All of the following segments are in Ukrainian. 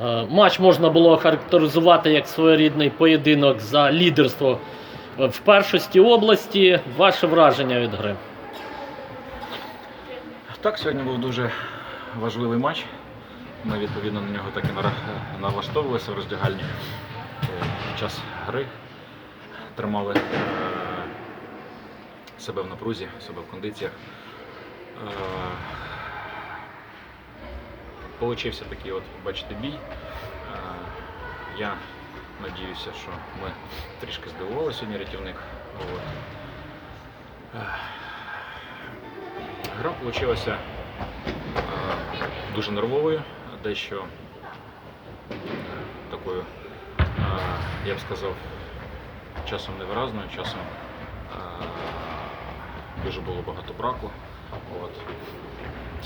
Е, Матч можна було характеризувати як своєрідний поєдинок за лідерство в першості області. Ваше враження від гри? Так, сьогодні був дуже важливий матч. Ми відповідно на нього так і налаштовувалися в роздягальні. Е, Під час гри тримали е, себе в напрузі, себе в кондиціях. Е, Получився такий, от, бачите, бій. Е, Я надіюся, що ми трішки здивували сьогодні рятівник. От. Е, Гра вийшла дуже нервовою, дещо е, такою, е, я б сказав, часом невиразною, часом е, дуже було багато браку. От.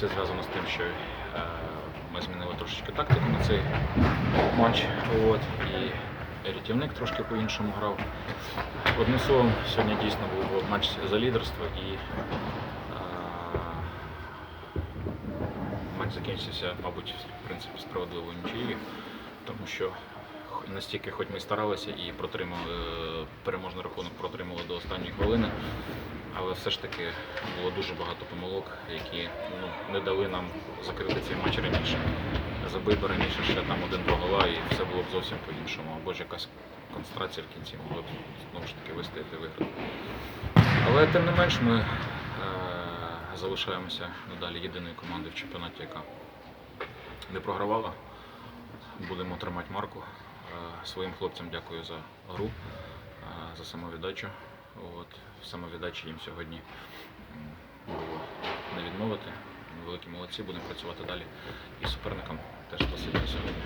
Це зв'язано з тим, що е, ми змінили трошечки тактику на цей матч. От. І рятівник трошки по-іншому грав. Одним словом, сьогодні дійсно був матч за лідерство і матч закінчився, мабуть, в принципі, справедливою нічиєю, тому що настільки, хоч ми старалися і протримали е, переможний рахунок, протримали до останньої хвилини, але все ж таки було дуже багато помилок, які ну, не дали нам закрити цей матч раніше. Забив би раніше ще там один-два гола і все було б зовсім по-іншому. Або ж якась концентрація в кінці могла б знову ж таки вистояти виграти. Але тим не менш ми е, залишаємося надалі єдиною командою в чемпіонаті, яка не програвала. Будемо тримати марку. Е, своїм хлопцям дякую за гру, е, за самовіддачу. От, самовіддачі їм сьогодні було не відмовити. Великі молодці, будемо працювати далі. І суперникам теж спасибі сьогодні.